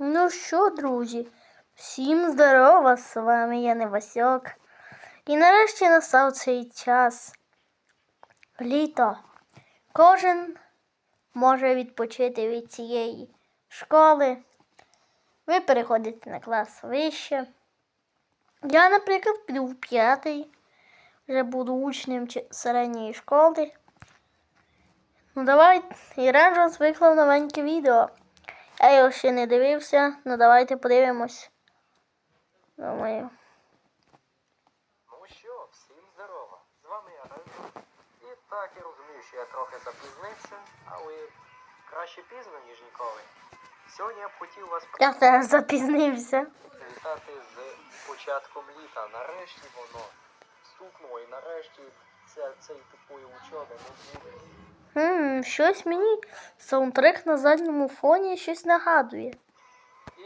Ну що, друзі, всім здорова, з вами я Невасьок. І нарешті настав цей час. Літо. Кожен може відпочити від цієї школи. Ви переходите на клас вище. Я, наприклад, піду в п'ятий. Вже буду учнем середньої школи. Ну давай, і Ренджос виклав новеньке відео. Я його ще не дивився, ну давайте подивимось. Думаю. Ну що, всім здорово. З вами я Рензо. І так, я розумію, що я трохи запізнився, але краще пізно, ніж ніколи. Сьогодні я б хотів вас Я теж запізнився. привітати з початком літа. Нарешті воно стукнуло і нарешті ця, цей тупої учоби не буде. Хм, щось мені саундтрек на задньому фоні щось нагадує. І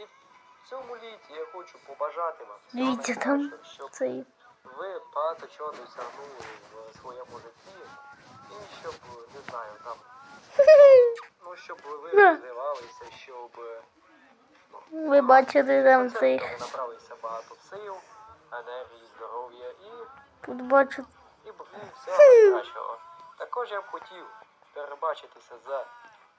в цьому літі я хочу побажати вам всього Дивіться, там щоб цей. ви багато чого досягнули в своєму житті, і щоб, не знаю, там Ну, щоб ви розвивалися, щоб ну, Ви бачите там цих. ви набралися багато сил, енергії, здоров'я і, Тут бачу. і, всього найкращого. Також я б хотів перебачитися за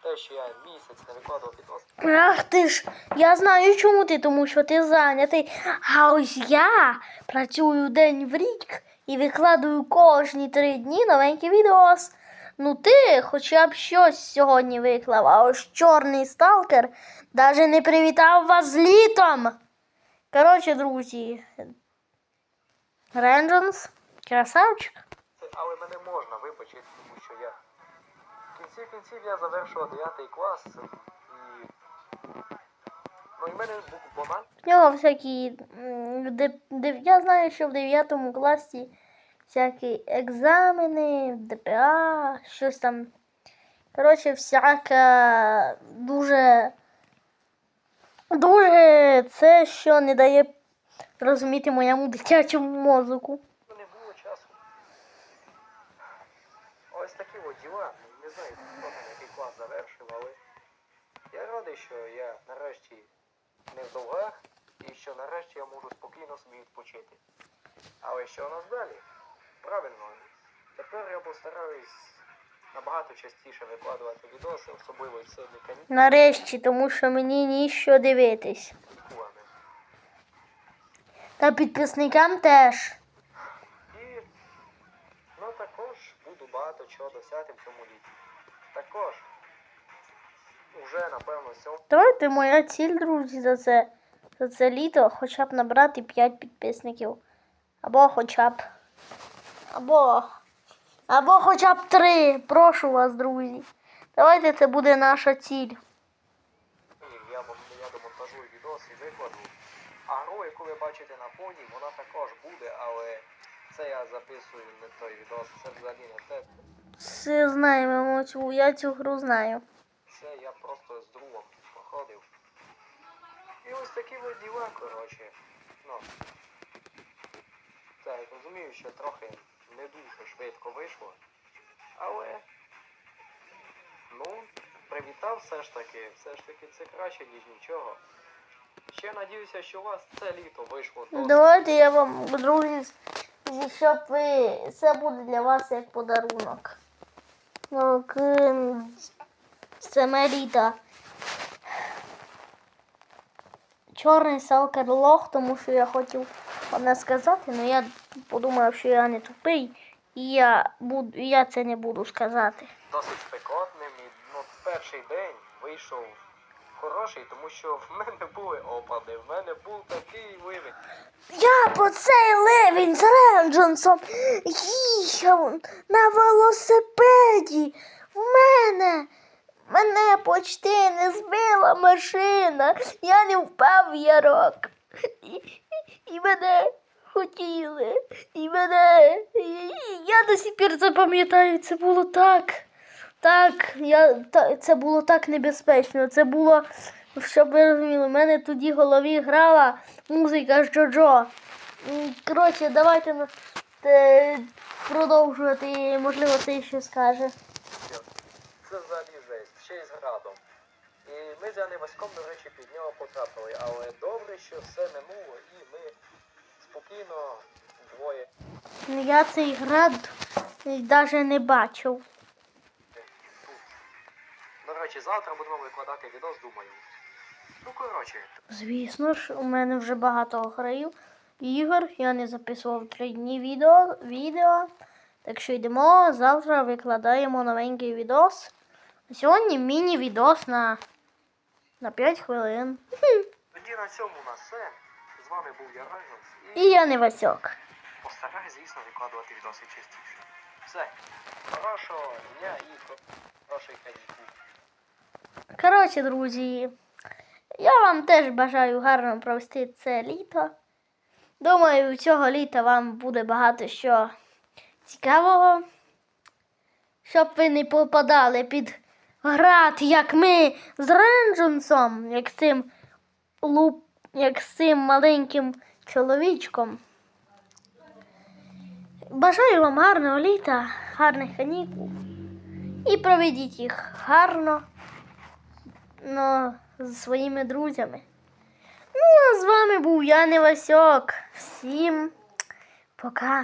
те, що я місяць не викладав відносини. Ах ти ж, я знаю чому ти, тому що ти зайнятий. А ось я працюю день в рік і викладаю кожні три дні новенький відос. Ну ти хоча б щось сьогодні виклав, а ось чорний сталкер навіть не привітав вас з літом. Коротше, друзі. Ренджонс, красавчик. Але мене можна вибачити, тому що я кінці кінців я завершував 9 клас і. Ну і в мене був бональний В нього всякі. я знаю, що в 9 класі всякі екзамени, ДПА, щось там. Коротше, всяке дуже. Дуже це, що не дає розуміти моєму дитячому мозку. Ну, не було часу. Ось такі от діла. Не знаю, хто там який клас завершив, але я радий, що я нарешті не в довгах і що нарешті я можу спокійно собі відпочити. Але що у нас далі? Правильно, тепер я постараюсь набагато частіше викладувати відоси, особливо в сьогодні Нарешті, тому що мені ніщо дивитись. Та підписникам теж. І ну також буду багато чого досягти в цьому літі. Також уже напевно сьогодні. Давайте моя ціль, друзі, за це, за це літо хоча б набрати 5 підписників. Або хоча б. Або. Або хоча б 3. Прошу вас, друзі. Давайте це буде наша ціль. Я, я домонтажую відос і викладу. А гру, яку ви бачите на фоні, вона також буде, але це я записую не той відос, це взагалі не те. Все знаємо цю, я цю гру знаю. Це я просто з другом походив. І ось такі от діла, коротше. Ну. Так, розумію, що трохи не дуже швидко вийшло. Але. Ну, привітав все ж таки. Все ж таки це краще, ніж нічого. Ще надіюся, що у вас це літо вийшло досить. Давайте я вам, друзі, щоб ви. Це буде для вас як подарунок. Ну. Саме літо. Чорний салкер лох, тому що я хотів одне сказати, але я подумав, що я не тупий, і я, буду, я це не буду сказати. Досить спекотним і ну, перший день вийшов хороший, тому що в мене були опади, в мене був такий ливень. Я по цей ливень з Ренджонсом їхав на велосипеді. В мене мене почти не збила машина. Я не впав в ярок. І, і мене хотіли. І мене. Я до сих пір це пам'ятаю. Це було так. Так, я, та, це було так небезпечно. Це було, щоб ви розуміли, в мене тоді в голові грала музика з Джоджо. М, Коротше, давайте те, продовжувати, можливо, це ще скаже. Це взагалі жесть, ще й з градом. І Ми з Яни Васьком, до речі, під нього потрапили, але добре, що все минуло і ми спокійно двоє. Я цей град навіть не бачив. До речі, завтра будемо викладати відос, думаю. Ну, коротше, Звісно ж, у мене вже багато граю ігор. Я не записував три дні відео. відео. Так що йдемо. Завтра викладаємо новенький відос. А сьогодні міні-відос на, на 5 хвилин. тоді на цьому у нас все. З вами був я Райнс І і я не Васьок. постараюсь, звісно, викладувати відоси частіше. Все. Хорошого дня і хороших канікул. Коротше, друзі, я вам теж бажаю гарно провести це літо. Думаю, цього літа вам буде багато що цікавого. Щоб ви не попадали під град, як ми з Ренджонсом, як з цим луп, як з цим маленьким чоловічком. Бажаю вам гарного літа, гарних канікул. І проведіть їх гарно ну, зі своїми друзями. Ну, а з вами був я Невасьок. Всім пока.